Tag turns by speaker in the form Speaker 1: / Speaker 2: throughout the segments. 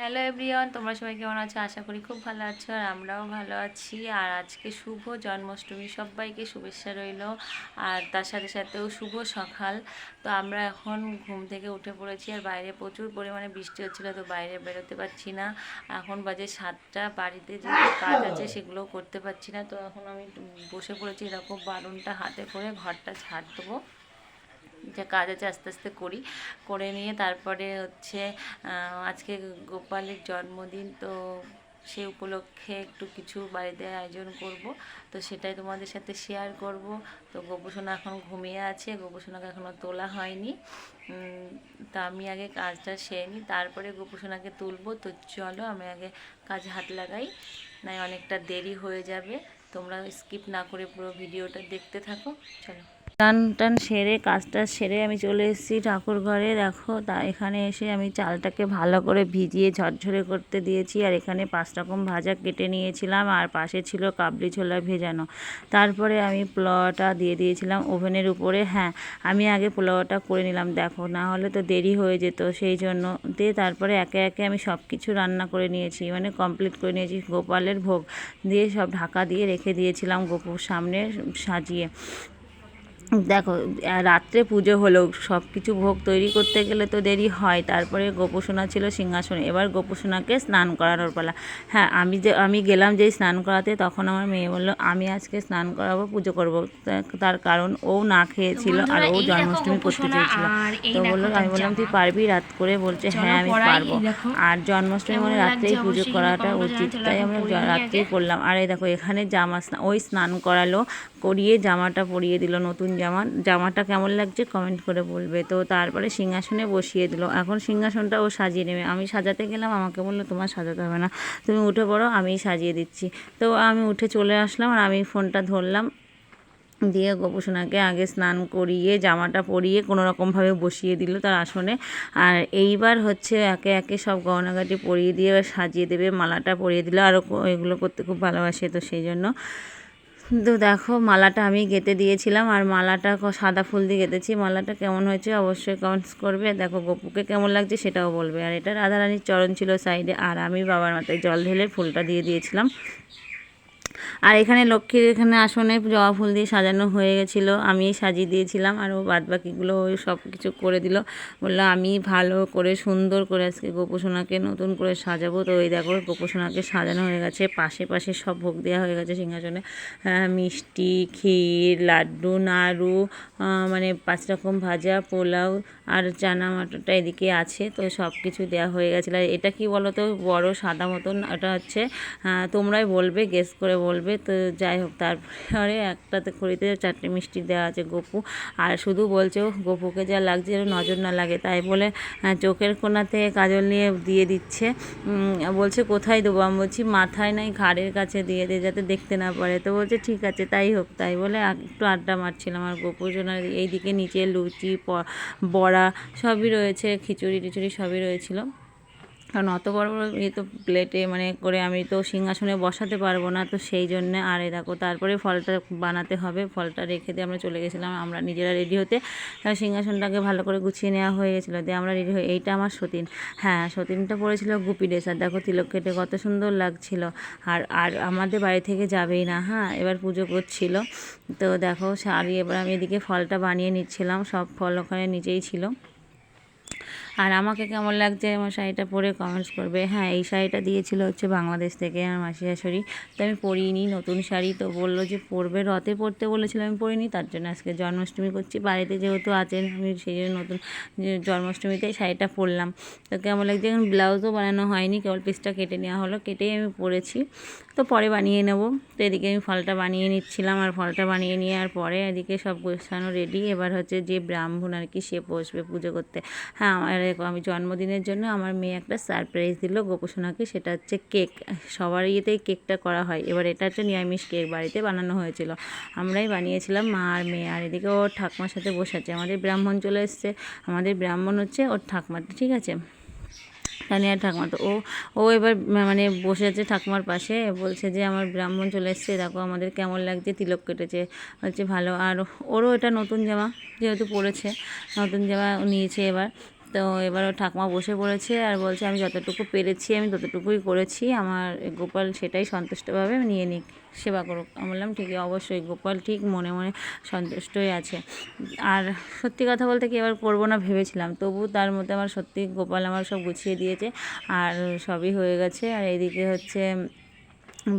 Speaker 1: Hello everyone, তোমরা সবাই কেমন আছো? আশা করি খুব ভালো আছো আর আমরাও ভালো আছি। আর আজকে শুভ জন্মাষ্টমী, সবাইকে শুভেচ্ছা রইল। আর তার সাথে সাথেও শুভ সকাল। তো আমরা এখন ঘুম থেকে উঠে পড়েছি আর বাইরে প্রচুর পরিমাণে বৃষ্টি হচ্ছিল, তো বাইরে বেরোতে পারছি না। এখন বাজে সাতটা, বাড়িতে যে কাজ আছে সেগুলোও করতে পারছি না। তো এখন আমি বসে পড়েছি এরকম বারুনটা হাতে করে ঘরটা ছাড় দেবো। যে কাজ আছে আস্তে আস্তে করি, করে নিয়ে তারপরে হচ্ছে আজকে গোপালের জন্মদিন, তো সেই উপলক্ষে একটু কিছু বাড়িতে আয়োজন করব। তো সেটাই তোমাদের সাথে শেয়ার করব। তো গোপসোনা এখন ঘুমিয়ে আছে, গোপসোনাকে এখনও তোলা হয়নি। তা আমি আগে কাজটা সেরে নিই, তারপরে গোপসোনাকে তুলবো। তো চলো, আমি আগে কাজ হাত লাগাই, নাই অনেকটা দেরি হয়ে যাবে। তোমরা স্কিপ না করে পুরো ভিডিওটা দেখতে থাকো, চলো। টান টান সেরে, কাজটা সেরে আমি চলে এসেছি ঠাকুর ঘরে। দেখো, তা এখানে এসে আমি চালটাকে ভালো করে ভিজিয়ে ঝরঝরে করতে দিয়েছি। আর এখানে পাঁচ রকম ভাজা কেটে নিয়েছিলাম, আর পাশে ছিল কাবলি ছোলা ভেজানো। তারপরে আমি পোলাওটা দিয়ে দিয়েছিলাম ওভেনের উপরে। হ্যাঁ আমি আগে পোলাওটা করে নিলাম, দেখো, না হলে তো দেরি হয়ে যেত সেই জন্য। দিয়ে তারপরে একে একে আমি সব কিছু রান্না করে নিয়েছি মানে কমপ্লিট করে নিয়েছি গোপালের ভোগ। দিয়ে সব ঢাকা দিয়ে রেখে দিয়েছিলাম গোপুর সামনে সাজিয়ে। দেখো রাত্রে পুজো হলো সব কিছু ভোগ তৈরি করতে গেলে তো দেরি হয়। তারপরে গোপসোনা ছিল সিংহাসনে। এবার গোপসোনাকে স্নান করানোর পালা। হ্যাঁ আমি যে আমি গেলাম যেই স্নান করাতে তখন আমার মেয়ে বলল আমি আজকে স্নান করাবো পুজো করব। তার কারণ ও না খেয়েছিল আর ও জন্মাষ্টমী করতে চেয়েছিল। তো বলল আমি বললাম তুই পারবি? রাত করে বলছে হ্যাঁ আমি পারব। আর জন্মাষ্টমী মানে রাত্রেই পুজো করাটা উচিত। তাই আমরা রাত্রেই করলাম আর এই দেখো এখানে জামা স্নান ওই স্নান করালো। করিয়ে জামাটা পরিয়ে দিল, নতুন জামা। জামাটা কেমন লাগছে কমেন্ট করে বলবে। তো তারপরে সিংহাসনে বসিয়ে দিল। এখন সিংহাসনটা ও সাজিয়ে নেবে। আমি সাজাতে গেলাম, আমাকে বলল, তোমার সাজাতে হবে না। তুমি উঠে পড়ো আমিই সাজিয়ে দিচ্ছি। তো আমি উঠে চলে আসলাম আর আমি ফোনটা ধরলাম। দিয়ে গোপসোনাকে আগে স্নান করিয়ে, জামাটা পরিয়ে কোনো রকমভাবে বসিয়ে দিল তার আসনে। আর এইবার হচ্ছে একে একে সব গহনাগাটি পরিয়ে দিয়ে সাজিয়ে দেবে, মালাটা পরিয়ে দিল। আরও এগুলো করতে খুব ভালোবাসে তো সেই জন্য। তো দেখো, মালাটা আমি গেঁথে দিয়েছিলাম আর মালাটা সাদা ফুল দিয়ে গেঁথেছি। মালাটা কেমন হয়েছে অবশ্যই কমেন্টস করবে। দেখো, গপুকে কেমন লাগছে সেটাও বলবে। আর এটা রাধারানীর চরণ ছিল সাইডে আর আমি বাবার মাথায় জল ঢেলে ফুলটা দিয়ে দিয়েছিলাম। আর এখানে লক্ষ্মীর এখানে আসনে জবা ফুল দিয়ে সাজানো হয়ে গেছিল। আমি সাজিয়ে দিয়েছিলাম আর ও বাদ বাকিগুলো সব কিছু করে দিল। বলল, আমি ভালো করে, সুন্দর করে আজকে গোপোষণাকে নতুন করে সাজাবো। তো ওই দেখো গোপোষণাকে সাজানো হয়ে গেছে। পাশে পাশে সব ভোগ দেওয়া হয়ে গেছে সিংহাসনে। মিষ্টি, ক্ষীর, লাড্ডু, নাড়ু মানে পাঁচ রকম ভাজা, পোলাও আর চানা মটরটা এদিকে আছে। তো সব কিছু দেওয়া হয়ে গেছিল। আর এটা কি বলো তো বড় সাদা মতন এটা হচ্ছে তোমরাই বলবে গেস করে বলবে। তো যাই হোক তারপরে একটাতে খড়িতে চারটে মিষ্টি দেওয়া আছে গপু। আর শুধু বলছে "ওহ, গপুকে যা লাগছে যেন নজর না লাগে। তাই বলে চোখের কোণাতে কাজল নিয়ে দিয়ে দিচ্ছে। বলছে কোথায় দেবো? আমি বলছি মাথায় নাই ঘাড়ের কাছে দিয়ে দে যাতে দেখতে না পারে। তো বলছে ঠিক আছে তাই হোক। তাই বলে একটু আড্ডা মারছিলাম আর গোপুজনার এইদিকে নিচে লুচি বড়া সবই রয়েছে খিচুড়ি টিচুড়ি সবই রয়েছিল। কারণ অত বড় বড় ইয়ে তো প্লেটে মানে করে আমি তো সিংহাসনে বসাতে পারব না, তো সেই জন্য আর এই দেখো, তারপরে ফলটা বানাতে হবে, ফলটা রেখে দিয়ে আমরা চলে গেছিলাম, আমরা নিজেরা রেডি হতে সিংহাসনটাকে ভালো করে গুছিয়ে নেওয়া হয়ে গেছিল, দিয়ে আমরা রেডি হয়ে, এইটা আমার সতীন হ্যাঁ সতীনটা পড়েছিল গুপি ড্রেস আর দেখো তিলক কেটে কত সুন্দর লাগছিল, আর আর আমাদের বাড়ি থেকে যাবেই না হ্যাঁ এবার পুজো করছিল, তো দেখো শাড়ি এবার আমি এদিকে ফলটা বানিয়ে নিচ্ছিলাম, সব ফল ওখানে নিচেই ছিল। আর আমাকে কেমন লাগছে আমার শাড়িটা পরে কমেন্টস করবে। হ্যাঁ এই শাড়িটা দিয়েছিল হচ্ছে বাংলাদেশ থেকে আমার মাসি শাশুড়ি তো আমি পরিনি, নতুন শাড়ি তো বলল যে পরবে, রথে পরতে বলেছিল, আমি পরিনি, তার জন্য আজকে জন্মাষ্টমী করছি। বাড়িতে যেহেতু আছেন, আমি সেই জন্য নতুন যে জন্মাষ্টমীতেই শাড়িটা পরলাম। তো কেমন লাগছে? এখন ব্লাউজও বানানো হয়নি, কেবল পিসটা কেটে নেওয়া হলো, কেটেই আমি পরেছি। তো পরে বানিয়ে নেব। তো এদিকে আমি ফলটা বানিয়ে নিচ্ছিলাম, আর ফলটা বানিয়ে নিয়ে আর পরে এদিকে সব গোছানো রেডি এবার হচ্ছে যে ব্রাহ্মণ আর কি সে বসবে পুজো করতে। হ্যাঁ আমার এরকম আমি জন্মদিনের জন্য আমার মেয়ে একটা সারপ্রাইজ দিল। গোপোষণাকে সেটা হচ্ছে কেক সবার ইয়েতেই কেকটা করা হয়। এবার এটা হচ্ছে নিরামিষ কেক বাড়িতে বানানো হয়েছিল। আমরাই বানিয়েছিলাম, মা আর মেয়ে। আর এদিকে ওর ঠাকমার সাথে বসে আছে। আমাদের ব্রাহ্মণ চলে এসছে। আমাদের ব্রাহ্মণ হচ্ছে ওর ঠাকমাটা ঠিক আছে? তানিয়া ঠাকুমা। তো ও ও এবার মানে বসে আছে ঠাকুমার পাশে। বলছে যে, আমার ব্রাহ্মণ চলে এসছে। দেখো আমাদের কেমন লাগছে। তিলক কেটেছে। বলছে, ভালো। আর ওরও এটা নতুন জামা যেহেতু পরেছে, নতুন জামা নিয়েছে এবার। তো এবার ঠাকুমা বসে পড়েছে আর বলছে, আমি যতটুকু পেরেছি, আমি ততটুকুই করেছি। আমার গোপাল সেটাই সন্তুষ্টভাবে নিয়ে নিক, সেবা করুক। আমি বললাম, ঠিকই, অবশ্যই, গোপাল ঠিক মনে মনে সন্তুষ্টই আছে। আর সত্যি কথা বলতে কি এবার করব না ভেবেছিলাম, তবু তার মধ্যে আমার সত্যি গোপাল আমার সব গুছিয়ে দিয়েছে আর সবই হয়ে গেছে। আর এদিকে হচ্ছে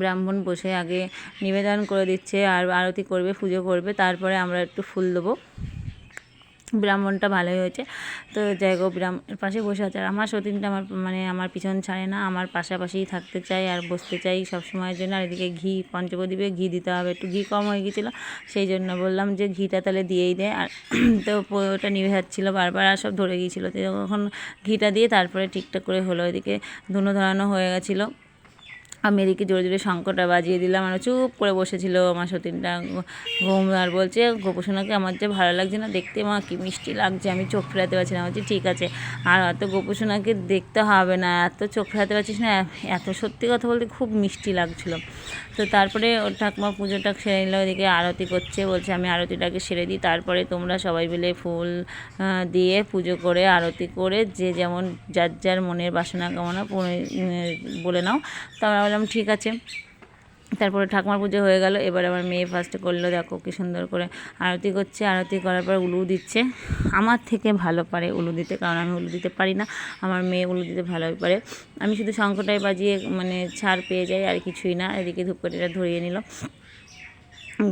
Speaker 1: ব্রাহ্মণ বসে আগে নিবেদন করে দিচ্ছে, আর আরতি করবে, পুজো করবে, তারপরে আমরা একটু ফুল দেবো। ব্রাহ্মণটা ভালোই হয়েছে। তো যাই হোক ব্রাহ্মণের পাশে বসে আছে। আর আমার সতীনটা আমার মানে আমার পিছন ছাড়ে না। আমার পাশাপাশিই থাকতে চাই আর বসতে চাই সব সময়ের জন্য। আর এদিকে ঘি, পঞ্চপ্রদীপে ঘি দিতে হবে। একটু ঘি কম হয়ে গিয়েছিল সেই জন্য বললাম যে ঘিটা তাহলে দিয়েই দেয় আর তো ওটা নিভে যাচ্ছিল বারবার আর সব ধরে গিয়েছিল। তো যখন ঘিটা দিয়ে তারপরে ঠিকঠাক করে হলো। এদিকে ধুনো ধরানো হয়ে গেছিল। আমি এদিকে জোরে জোরে শঙ্করটা বাজিয়ে দিলাম। আর চুপ করে বসেছিল আমার সতীনটা। ঘুম আর বলছে গোপসোনাকে আমার যে ভালো লাগছে না দেখতে, মা, কি মিষ্টি লাগছে, আমি চোখ ফেরাতে পারছি না। বলছি, ঠিক আছে। আর অত গোপসোনাকে দেখতে হবে না, এত চোখ ফেরাতে পারছিস না, এত সত্যি কথা বলতে খুব মিষ্টি লাগছিল। তো তারপরে ওর ঠাকুমা পুজোটা সেরে নিল, ওদিকে আরতি করছে, বলছে, আমি আরতিটাকে সেরে দিই, তারপরে তোমরা সবাই মিলে ফুল দিয়ে পুজো করে, আরতি করে, যে যেমন যার যার মনের বাসনা কামনা বলে নাও তো বললাম, ঠিক আছে। তারপরে ঠাকুমার পুজো হয়ে গেল। এবার আমার মেয়ে ফার্স্টে করল, দেখো কি সুন্দর করে আরতি করছে। আরতি করার পর উলু দিচ্ছে। আমার থেকে ভালো পারে উলু দিতে, কারণ আমি উলু দিতে পারি না। আমার মেয়ে উলু দিতে ভালোই পারে। আমি শুধু শঙ্করটাই বাজিয়ে মানে ছাড় পেয়ে যাই, আর কিছুই না। এদিকে ধূপকাঠিটা ধরিয়ে নিল।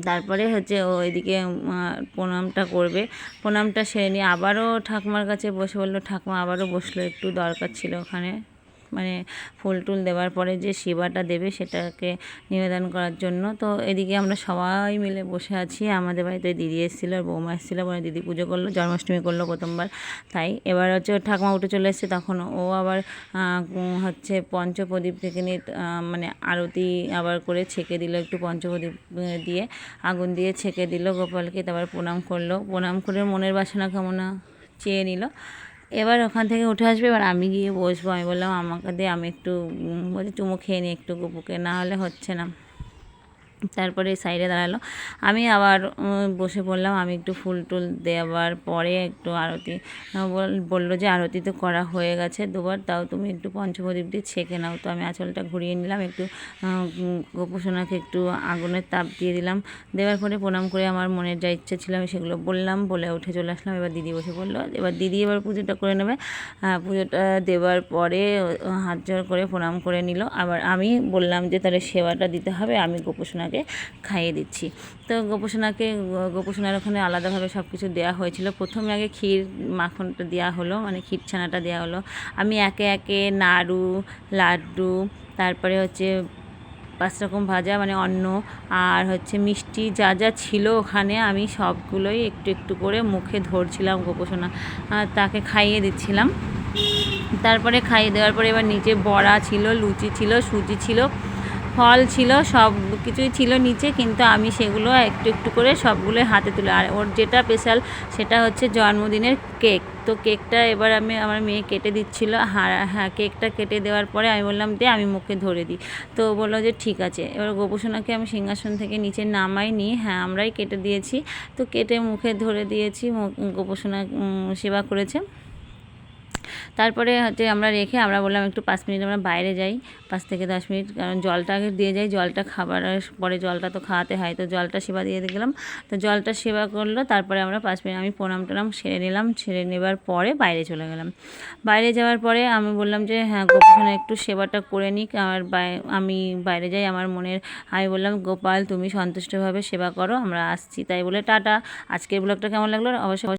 Speaker 1: তারপরে হচ্ছে ও এদিকে প্রণামটা করবে। প্রণামটা সেরে নিয়ে আবারও ঠাকুমার কাছে বসে বলল, ঠাকুমা, আবারও বসল, একটু দরকার ছিল ওখানে। মানে ফুল টুল দেওয়ার পরে যে সেবাটা দেবে সেটাকে নিবেদন করার জন্য। তো এদিকে আমরা সবাই মিলে বসে আছি। আমাদের বাড়িতে দিদি এসেছিল আর বৌমা এসেছিল। মানে দিদি পুজো করল, জন্মাষ্টমী করল প্রথমবার। তাই এবার হচ্ছে ঠাকুমা উঠে চলে এসেছে। তখন ও আবার হচ্ছে পঞ্চপ্রদীপ থেকে নিয়ে মানে আরতি আবার করে ছেঁকে দিল একটু পঞ্চপ্রদীপ দিয়ে আগুন দিয়ে ছেঁকে দিল গোপালকে। তারপর প্রণাম করল। প্রণাম করে মনের বাসনা কামনা চেয়ে নিল। এবার ওখান থেকে উঠে আসবে, এবার আমি গিয়ে বসবো। আমি বললাম, আমাকে দিয়ে আমি একটু বলছি, চুমু খেয়ে নিই একটু গুপুকে না হলে হচ্ছে না। তারপরে সাইডে দাঁড়াল। আমি আবার বসে পড়লাম। আমি একটু ফুল টুল দেওয়ার পরে একটু আরতি বলল যে আরতি তো করা হয়ে গেছে দুবার, তাও তুমি একটু পঞ্চপ্রদীপ দিয়ে ছেঁকে নাও। তো আমি আঁচলটা ঘুরিয়ে নিলাম, একটু গোপসোনাকে একটু আগুনের তাপ দিয়ে দিলাম। দেওয়ার পরে প্রণাম করে আমার মনের যা ইচ্ছা ছিল আমি সেগুলো বললাম, বলে উঠে চলে আসলাম। এবার দিদি বসে পড়ল। এবার দিদি এবার পুজোটা করে নেবে। পুজোটা দেওয়ার পরে হাত জোর করে প্রণাম করে নিল। আবার আমি বললাম যে তাহলে সেবাটা দিতে হবে, আমি গোপসোনাকে খাইয়ে দিচ্ছি। তো গোপসোনাকে, গোপসোনার ওখানে আলাদাভাবে সব কিছু দেওয়া হয়েছিল। প্রথমে আগে ক্ষীর মাখনটা দেওয়া হলো মানে ক্ষীর ছানাটা দেওয়া হলো। আমি একে একে নাড়ু, লাড্ডু, তারপরে হচ্ছে পাঁচ রকম ভাজা মানে অন্ন, আর হচ্ছে মিষ্টি যা যা ছিল ওখানে আমি সবগুলোই একটু একটু করে মুখে ধরছিলাম গোপসোনা। তাকে খাইয়ে দিচ্ছিলাম। তারপরে খাইয়ে দেওয়ার পরে এবার নিচে বড়া ছিল, লুচি ছিল, সুজি ছিল। ফল ছিল, সব কিছুই ছিল নিচে, কিন্তু আমি সেগুলো একটু একটু করে সবগুলো হাতে তুলে, আর ওর যেটা স্পেশাল সেটা হচ্ছে জন্মদিনের কেক তো কেকটা এবার আমি, আমার মেয়ে কেটে দিচ্ছিল হ্যাঁ হ্যাঁ কেকটা কেটে দেওয়ার পরে আমি বললাম, দে, আমি মুখে ধরে দিই। তো বলল যে, ঠিক আছে। এবার গোপসোনাকে আমি সিংহাসন থেকে নিচে নামাই নিই হ্যাঁ আমরাই কেটে দিয়েছি। তো কেটে মুখে ধরে দিয়েছি গোপসোনা সেবা করেছে। তারপরে হচ্ছে আমরা রেখে আমরা বললাম একটু পাঁচ মিনিট আমরা বাইরে যাই, পাঁচ থেকে দশ মিনিট, কারণ জলটা আগে দিয়ে যাই, জলটা খাবারের পরে জলটা তো খাওয়াতে হয়, তো জলটা সেবা দিয়ে গেলাম। তো জলটা সেবা করল, তারপরে আমরা পাঁচ মিনিট আমি প্রণাম টনাম সেরে নিলাম, সেরে নেবার পরে বাইরে চলে গেলাম। বাইরে যাওয়ার পরে আমি বললাম যে হ্যাঁ গোপসোনা একটু সেবাটা করে নিক, আমার আমি বাইরে যাই, আমার মনের, আমি বললাম, গোপাল, তুমি সন্তুষ্টভাবে সেবা করো, আমরা আসছি। তাই বলে, টাটা। আজকের ব্লগটা কেমন লাগল? অবশ্যই